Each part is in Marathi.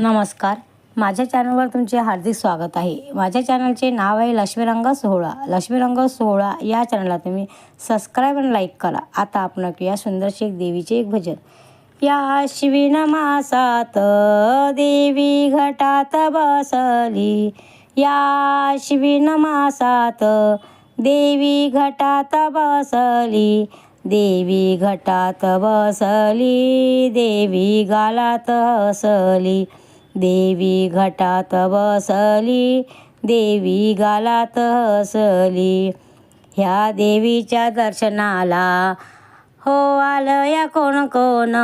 नमस्कार. माझ्या चॅनलवर तुमचे हार्दिक स्वागत आहे. माझ्या चॅनलचे नाव आहे लक्ष्मीरंग सोहळा. लक्ष्मीरंग सोहळा या चॅनलला तुम्ही सबस्क्राईब आणि लाईक करा. आता आपण ऐकूया सुंदरशी एक देवीचे एक भजन. या अश्विन मासात देवी घटात बसली. या अश्विन मासात देवी घटात बसली. देवी घटात बसली देवी गालात हसली. देवी घटात बसली देवी गालात हसली. ह्या देवीच्या दर्शनाला हो आलं या कोण कोण?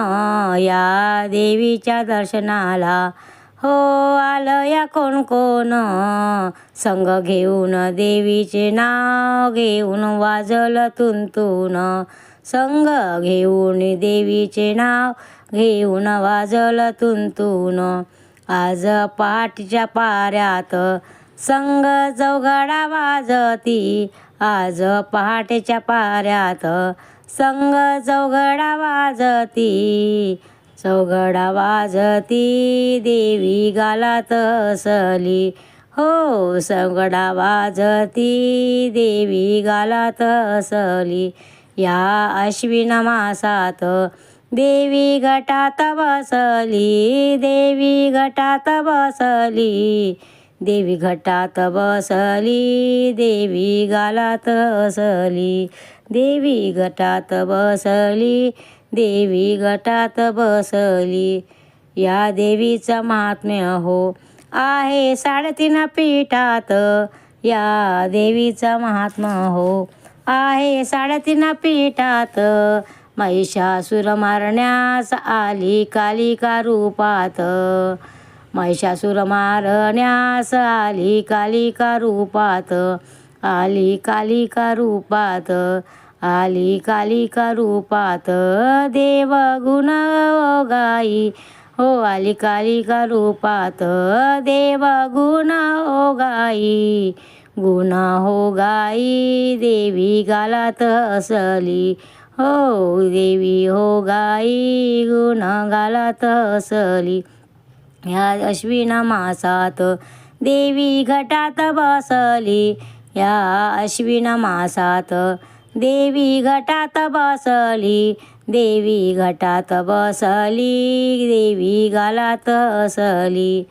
या देवीच्या दर्शनाला हो आलं या कोण कोण? संग घेऊन देवीचे नाव घेऊन वाजलं तुंतून. संग घेऊन देवीचे नाव घेऊन वाजलं तुंतून. आज पहाटच्या पाऱ्यात संग चौघडा वाजती. आज पहाटेच्या पाऱ्यात संग चौघडा वाजती. चौघडा वाजती देवी गालात असली हो चौघडा वाजती देवी गालात असली या अश्विन मासात देवी घटात बसली देवी घटात बसली देवी घटात बसली देवी गालात असली देवी घटात बसली देवी घटात बसली. या देवीचं महात्म्य हो आहे साडेतीन पीठात. या देवीचं महात्मा हो आहे साडेतीन पीठात. महिषासुर मारण्यास आली कालिका रूपात महिषासुर मारण्यास आली कालिका रूपात आली कालिका रूपात आली कालिका रूपात देव गुण गाई हो आली कालिका रूपात देव गुण हो गाई गुण हो गाई देवी गालात असली. हो देवी हो गाई गुण गालात असली ह्या अश्विन मासात देवी घटात बसली. या अश्विन मासात देवी घटात बसली. देवी घटात बसली देवी गालात असली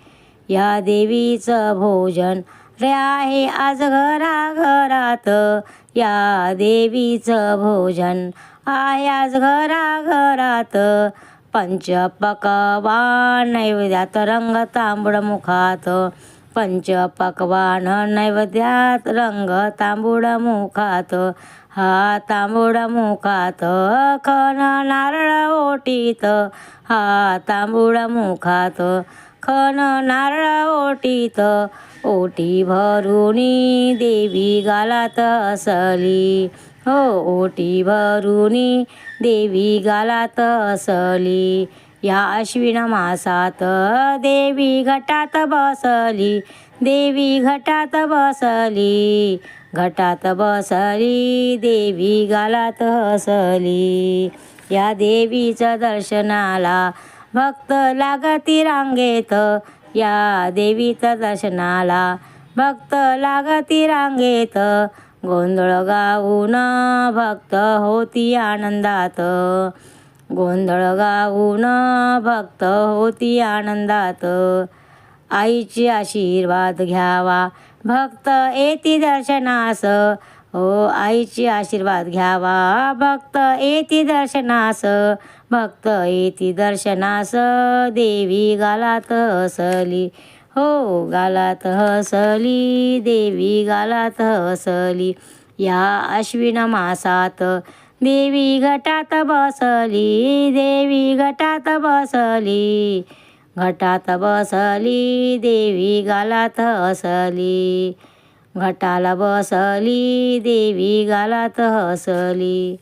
या देवीचं भोजन रे आहे आज घरा घरात या देवीचं भोजन आहे आज पंच पकवान नैवेद्यात रंग तांबड मुखात. पंचपकवान नैवेद्यात रंग तांबूड मुखात. हा तांबूड मुखात खन नारळ ओटीत. हा तांबूड मुखात. खन नारळ ओटीत ओटी भरुनी देवी गालात असली. हो ओटी भरुनी देवी गालात असली. या अश्विन मासात देवी घटात बसली. देवी घटात बसली घटात बसली देवी गालात हसली या देवीचं दर्शनाला भक्त लागती रांगेत. या देवीचा दर्शनाला भक्त लागती रांगेत. गोंधळ गाऊन भक्त होती आनंदात. गोंधळ गाऊन भक्त होती आनंदात. आईची आशीर्वाद घ्यावा. भक्त येती दर्शनास. हो आईची आशीर्वाद घ्यावा. भक्त येती दर्शनास भक्त येती दर्शनास. देवी गालात हसली. हो गालात हसली. देवी गालात हसली. या अश्विन मासात देवी घटात बसली. देवी घटात बसली. घटात बसली. देवी गालात हसली. घटाला बसली देवी गालात हसली.